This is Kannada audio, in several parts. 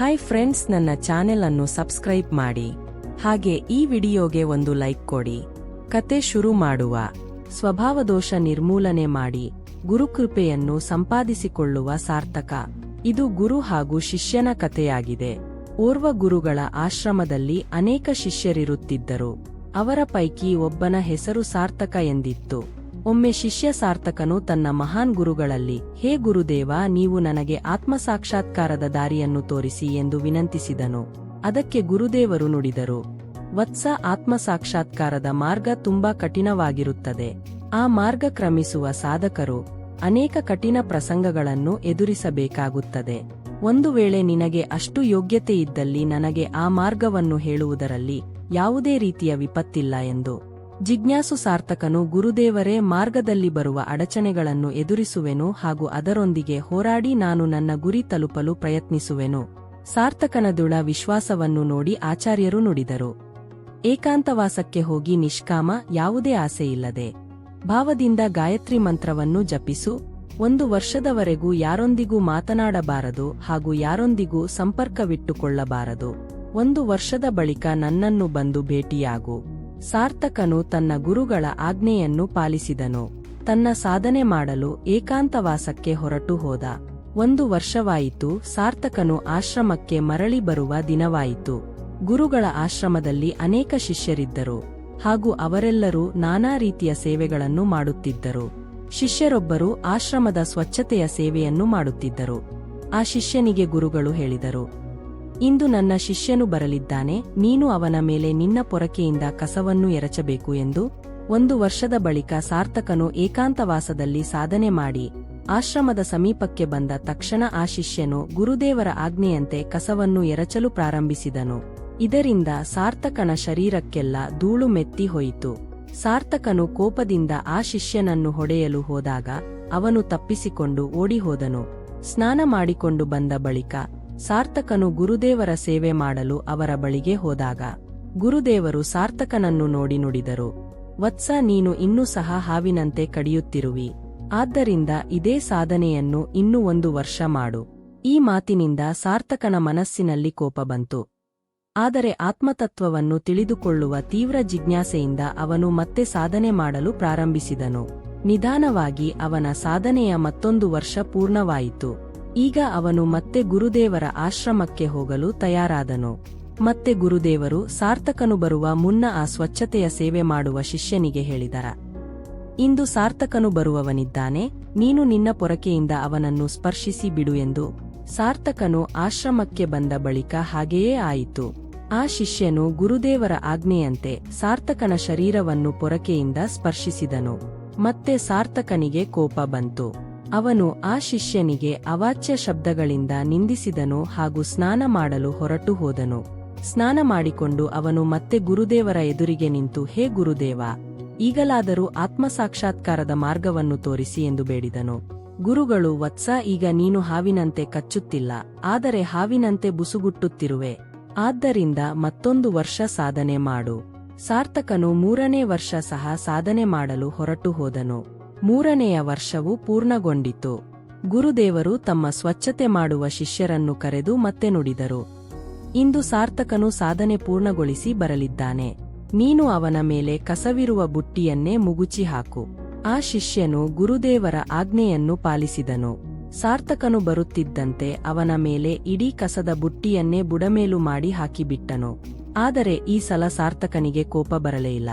ಹಾಯ್ ಫ್ರೆಂಡ್ಸ್ ನನ್ನ ಚಾನೆಲ್ ಅನ್ನು ಸಬ್ಸ್ಕ್ರೈಬ್ ಮಾಡಿ. ಹಾಗೆ ಈ ವಿಡಿಯೋಗೆ ಒಂದು ಲೈಕ್ ಕೊಡಿ. ಕತೆ ಶುರು ಮಾಡುವ. ಸ್ವಭಾವದೋಷ ನಿರ್ಮೂಲನೆ ಮಾಡಿ. ಗುರುಕೃಪೆಯನ್ನು ಸಂಪಾದಿಸಿಕೊಳ್ಳುವ ಸಾರ್ಥಕ. ಇದು ಗುರು ಹಾಗೂ ಶಿಷ್ಯನ ಕಥೆಯಾಗಿದೆ. ಓರ್ವ ಗುರುಗಳ ಆಶ್ರಮದಲ್ಲಿ ಅನೇಕ ಶಿಷ್ಯರಿರುತ್ತಿದ್ದರು. ಅವರ ಪೈಕಿ ಒಬ್ಬನ ಹೆಸರು ಸಾರ್ಥಕ ಎಂದಿತ್ತು. ಒಮ್ಮೆ ಶಿಷ್ಯ ಸಾರ್ಥಕನು ತನ್ನ ಮಹಾನ್ ಗುರುಗಳಲ್ಲಿ, ಹೇ ಗುರುದೇವ, ನೀವು ನನಗೆ ಆತ್ಮಸಾಕ್ಷಾತ್ಕಾರದ ದಾರಿಯನ್ನು ತೋರಿಸಿ ಎಂದು ವಿನಂತಿಸಿದನು. ಅದಕ್ಕೆ ಗುರುದೇವರು ನುಡಿದರು, ವತ್ಸ ಆತ್ಮಸಾಕ್ಷಾತ್ಕಾರದ ಮಾರ್ಗ ತುಂಬಾ ಕಠಿಣವಾಗಿರುತ್ತದೆ. ಆ ಮಾರ್ಗ ಕ್ರಮಿಸುವ ಸಾಧಕರು ಅನೇಕ ಕಠಿಣ ಪ್ರಸಂಗಗಳನ್ನು ಎದುರಿಸಬೇಕಾಗುತ್ತದೆ. ಒಂದು ವೇಳೆ ನಿನಗೆ ಅಷ್ಟು ಯೋಗ್ಯತೆ ಇದ್ದಲ್ಲಿ ನನಗೆ ಆ ಮಾರ್ಗವನ್ನು ಹೇಳುವುದರಲ್ಲಿ ಯಾವುದೇ ರೀತಿಯ ವಿಪತ್ತಿಲ್ಲ ಎಂದು ಜಿಜ್ಞಾಸು ಸಾರ್ಥಕನು ಗುರುದೇವರೇ, ಮಾರ್ಗದಲ್ಲಿ ಬರುವ ಅಡಚಣೆಗಳನ್ನು ಎದುರಿಸುವೆನು ಹಾಗೂ ಅದರೊಂದಿಗೆ ಹೋರಾಡಿ ನಾನು ನನ್ನ ಗುರಿ ತಲುಪಲು ಪ್ರಯತ್ನಿಸುವೆನು. ಸಾರ್ಥಕನ ದೃಢ ವಿಶ್ವಾಸವನ್ನು ನೋಡಿ ಆಚಾರ್ಯರು ನುಡಿದರು. ಏಕಾಂತವಾಸಕ್ಕೆ ಹೋಗಿ ನಿಷ್ಕಾಮ, ಯಾವುದೇ ಆಸೆಯಿಲ್ಲದೆ. ಭಾವದಿಂದ ಗಾಯತ್ರಿ ಮಂತ್ರವನ್ನು ಜಪಿಸು. ಒಂದು ವರ್ಷದವರೆಗೂ ಯಾರೊಂದಿಗೂ ಮಾತನಾಡಬಾರದು ಹಾಗೂ ಯಾರೊಂದಿಗೂ ಸಂಪರ್ಕವಿಟ್ಟುಕೊಳ್ಳಬಾರದು. ಒಂದು ವರ್ಷದ ಬಳಿಕ ನನ್ನನ್ನು ಬಂದು ಭೇಟಿಯಾಗು. ಸಾರ್ಥಕನು ತನ್ನ ಗುರುಗಳ ಆಜ್ಞೆಯನ್ನು ಪಾಲಿಸಿದನು. ತನ್ನ ಸಾಧನೆ ಮಾಡಲು ಏಕಾಂತವಾಸಕ್ಕೆ ಹೊರಟು ಹೋದ. ಒಂದು ವರ್ಷವಾಯಿತು, ಸಾರ್ಥಕನು ಆಶ್ರಮಕ್ಕೆ ಮರಳಿ ಬರುವ ದಿನವಾಯಿತು. ಗುರುಗಳ ಆಶ್ರಮದಲ್ಲಿ ಅನೇಕ ಶಿಷ್ಯರಿದ್ದರು. ಹಾಗೂ ಅವರೆಲ್ಲರೂ ನಾನಾ ರೀತಿಯ ಸೇವೆಗಳನ್ನು ಮಾಡುತ್ತಿದ್ದರು. ಶಿಷ್ಯರೊಬ್ಬರು ಆಶ್ರಮದ ಸ್ವಚ್ಛತೆಯ ಸೇವೆಯನ್ನು ಮಾಡುತ್ತಿದ್ದರು. ಆ ಶಿಷ್ಯನಿಗೆ ಗುರುಗಳು ಹೇಳಿದರು ಇಂದು ನನ್ನ ಶಿಷ್ಯನು ಬರಲಿದ್ದಾನೆ, ನೀನು ಅವನ ಮೇಲೆ ನಿನ್ನ ಪೊರಕೆಯಿಂದ ಕಸವನ್ನು ಎರಚಬೇಕು ಎಂದು, ಒಂದು ವರ್ಷದ ಬಳಿಕ ಸಾರ್ಥಕನು ಏಕಾಂತವಾಸದಲ್ಲಿ ಸಾಧನೆ ಮಾಡಿ, ಆಶ್ರಮದ ಸಮೀಪಕ್ಕೆ ಬಂದ ತಕ್ಷಣ ಆ ಶಿಷ್ಯನು ಗುರುದೇವರ ಆಜ್ಞೆಯಂತೆ ಕಸವನ್ನು ಎರಚಲು ಪ್ರಾರಂಭಿಸಿದನು. ಇದರಿಂದ ಸಾರ್ಥಕನ ಶರೀರಕ್ಕೆಲ್ಲ ಧೂಳು ಮೆತ್ತಿ ಹೋಯಿತು. ಸಾರ್ಥಕನು ಕೋಪದಿಂದ ಆ ಶಿಷ್ಯನನ್ನು ಹೊಡೆಯಲು ಹೋದಾಗ, ಅವನು ತಪ್ಪಿಸಿಕೊಂಡು ಓಡಿಹೋದನು. ಸ್ನಾನ ಮಾಡಿಕೊಂಡು ಬಂದ ಬಳಿಕ ಸಾರ್ಥಕನು ಗುರುದೇವರ ಸೇವೆ ಮಾಡಲು ಅವರ ಬಳಿಗೆ ಹೋದಾಗ ಗುರುದೇವರು ಸಾರ್ಥಕನನ್ನು ನೋಡಿ ನುಡಿದರು, ವತ್ಸ, ನೀನು ಇನ್ನೂ ಸಹ ಹಾವಿನಂತೆ ಕಡಿಯುತ್ತಿರುವಿ. ಆದ್ದರಿಂದ ಇದೇ ಸಾಧನೆಯನ್ನು ಇನ್ನೂ ಒಂದು ವರ್ಷ ಮಾಡು. ಈ ಮಾತಿನಿಂದ ಸಾರ್ಥಕನ ಮನಸ್ಸಿನಲ್ಲಿ ಕೋಪ ಬಂತು. ಆದರೆ ಆತ್ಮತತ್ವವನ್ನು ತಿಳಿದುಕೊಳ್ಳುವ ತೀವ್ರ ಜಿಜ್ಞಾಸೆಯಿಂದ ಅವನು ಮತ್ತೆ ಸಾಧನೆ ಮಾಡಲು ಪ್ರಾರಂಭಿಸಿದನು. ನಿಧಾನವಾಗಿ ಅವನ ಸಾಧನೆಯ ಮತ್ತೊಂದು ವರ್ಷ ಪೂರ್ಣವಾಯಿತು. ಈಗ ಅವನು ಮತ್ತೆ ಗುರುದೇವರ ಆಶ್ರಮಕ್ಕೆ ಹೋಗಲು ತಯಾರಾದನು. ಮತ್ತೆ ಗುರುದೇವರು ಸಾರ್ಥಕನು ಬರುವ ಮುನ್ನ ಆ ಸ್ವಚ್ಛತೆಯ ಸೇವೆ ಮಾಡುವ ಶಿಷ್ಯನಿಗೆ ಹೇಳಿದರ. ಇಂದು ಸಾರ್ಥಕನು ಬರುವವನಿದ್ದಾನೆ, ನೀನು ನಿನ್ನ ಪೊರಕೆಯಿಂದ ಅವನನ್ನು ಸ್ಪರ್ಶಿಸಿ ಬಿಡು ಎಂದು ಸಾರ್ಥಕನು ಆಶ್ರಮಕ್ಕೆ ಬಂದ ಬಳಿಕ ಹಾಗೆಯೇ ಆಯಿತು. ಆ ಶಿಷ್ಯನು ಗುರುದೇವರ ಆಜ್ಞೆಯಂತೆ ಸಾರ್ಥಕನ ಶರೀರವನ್ನು ಪೊರಕೆಯಿಂದ ಸ್ಪರ್ಶಿಸಿದನು. ಮತ್ತೆ ಸಾರ್ಥಕನಿಗೆ ಕೋಪ ಬಂತು. ಅವನು ಆ ಶಿಷ್ಯನಿಗೆ ಅವಾಚ್ಯ ಶಬ್ದಗಳಿಂದ ನಿಂದಿಸಿದನು ಹಾಗೂ ಸ್ನಾನ ಮಾಡಲು ಹೊರಟು ಹೋದನು. ಸ್ನಾನ ಮಾಡಿಕೊಂಡು ಅವನು ಮತ್ತೆ ಗುರುದೇವರ ಎದುರಿಗೆ ನಿಂತು, ಹೇ ಗುರುದೇವ, ಈಗಲಾದರೂ ಆತ್ಮಸಾಕ್ಷಾತ್ಕಾರದ ಮಾರ್ಗವನ್ನು ತೋರಿಸಿ ಎಂದು ಬೇಡಿದನು. ಗುರುಗಳು, ವತ್ಸ, ಈಗ ನೀನು ಹಾವಿನಂತೆ ಕಚ್ಚುತ್ತಿಲ್ಲ, ಆದರೆ ಹಾವಿನಂತೆ ಬುಸುಗುಟ್ಟುತ್ತಿರುವೆ. ಆದ್ದರಿಂದ ಮತ್ತೊಂದು ವರ್ಷ ಸಾಧನೆ ಮಾಡು. ಸಾರ್ಥಕನು ಮೂರನೇ ವರ್ಷ ಸಹ ಸಾಧನೆ ಮಾಡಲು ಹೊರಟು ಹೋದನು. ಮೂರನೆಯ ವರ್ಷವು ಪೂರ್ಣಗೊಂಡಿತು. ಗುರುದೇವರು ತಮ್ಮ ಸ್ವಚ್ಛತೆ ಮಾಡುವ ಶಿಷ್ಯರನ್ನು ಕರೆದು ಮತ್ತೆ ನುಡಿದರು. ಇಂದು ಸಾರ್ಥಕನು ಸಾಧನೆ ಪೂರ್ಣಗೊಳಿಸಿ ಬರಲಿದ್ದಾನೆ. ನೀನು ಅವನ ಮೇಲೆ ಕಸವಿರುವ ಬುಟ್ಟಿಯನ್ನೇ ಮುಗುಚಿ ಹಾಕು. ಆ ಶಿಷ್ಯನು ಗುರುದೇವರ ಆಜ್ಞೆಯನ್ನು ಪಾಲಿಸಿದನು. ಸಾರ್ಥಕನು ಬರುತ್ತಿದ್ದಂತೆ ಅವನ ಮೇಲೆ ಇಡೀ ಕಸದ ಬುಟ್ಟಿಯನ್ನೇ ಬುಡಮೇಲು ಮಾಡಿ ಹಾಕಿಬಿಟ್ಟನು. ಆದರೆ ಈ ಸಲ ಸಾರ್ಥಕನಿಗೆ ಕೋಪ ಬರಲೇ ಇಲ್ಲ.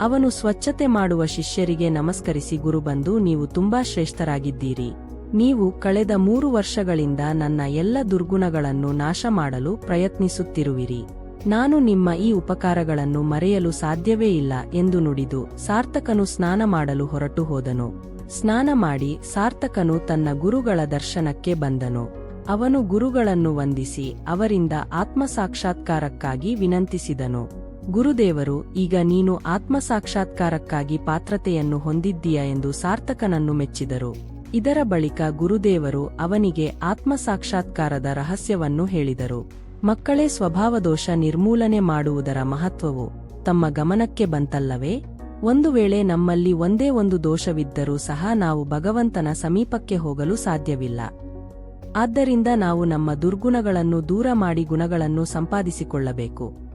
ಅವನು ಸ್ವಚ್ಛತೆ ಮಾಡುವ ಶಿಷ್ಯರಿಗೆ ನಮಸ್ಕರಿಸಿ, ಗುರು ಬಂದು ನೀವು ತುಂಬಾ ಶ್ರೇಷ್ಠರಾಗಿದ್ದೀರಿ. ನೀವು ಕಳೆದ ಮೂರು ವರ್ಷಗಳಿಂದ ನನ್ನ ಎಲ್ಲ ದುರ್ಗುಣಗಳನ್ನು ನಾಶ ಮಾಡಲು ಪ್ರಯತ್ನಿಸುತ್ತಿರುವಿರಿ. ನಾನು ನಿಮ್ಮ ಈ ಉಪಕಾರಗಳನ್ನು ಮರೆಯಲು ಸಾಧ್ಯವೇ ಇಲ್ಲ ಎಂದು ನುಡಿದು ಸಾರ್ಥಕನು ಸ್ನಾನ ಮಾಡಲು ಹೊರಟು ಹೋದನು. ಸ್ನಾನ ಮಾಡಿ ಸಾರ್ಥಕನು ತನ್ನ ಗುರುಗಳ ದರ್ಶನಕ್ಕೆ ಬಂದನು. ಅವನು ಗುರುಗಳನ್ನು ವಂದಿಸಿ ಅವರಿಂದ ಆತ್ಮಸಾಕ್ಷಾತ್ಕಾರಕ್ಕಾಗಿ ವಿನಂತಿಸಿದನು. ಗುರುದೇವರು, ಈಗ ನೀನು ಆತ್ಮಸಾಕ್ಷಾತ್ಕಾರಕ್ಕಾಗಿ ಪಾತ್ರತೆಯನ್ನು ಹೊಂದಿದ್ದೀಯ ಎಂದು ಸಾರ್ಥಕನನ್ನು ಮೆಚ್ಚಿದರು. ಇದರ ಬಳಿಕ ಗುರುದೇವರು ಅವನಿಗೆ ಆತ್ಮಸಾಕ್ಷಾತ್ಕಾರದ ರಹಸ್ಯವನ್ನು ಹೇಳಿದರು. ಮಕ್ಕಳೇ, ಸ್ವಭಾವದೋಷ ನಿರ್ಮೂಲನೆ ಮಾಡುವುದರ ಮಹತ್ವವು ತಮ್ಮ ಗಮನಕ್ಕೆ ಬಂತಲ್ಲವೇ? ಒಂದು ವೇಳೆ ನಮ್ಮಲ್ಲಿ ಒಂದೇ ಒಂದು ದೋಷವಿದ್ದರೂ ಸಹ ನಾವು ಭಗವಂತನ ಸಮೀಪಕ್ಕೆ ಹೋಗಲು ಸಾಧ್ಯವಿಲ್ಲ. ಆದ್ದರಿಂದ ನಾವು ನಮ್ಮ ದುರ್ಗುಣಗಳನ್ನು ದೂರ ಮಾಡಿ ಗುಣಗಳನ್ನು ಸಂಪಾದಿಸಿಕೊಳ್ಳಬೇಕು.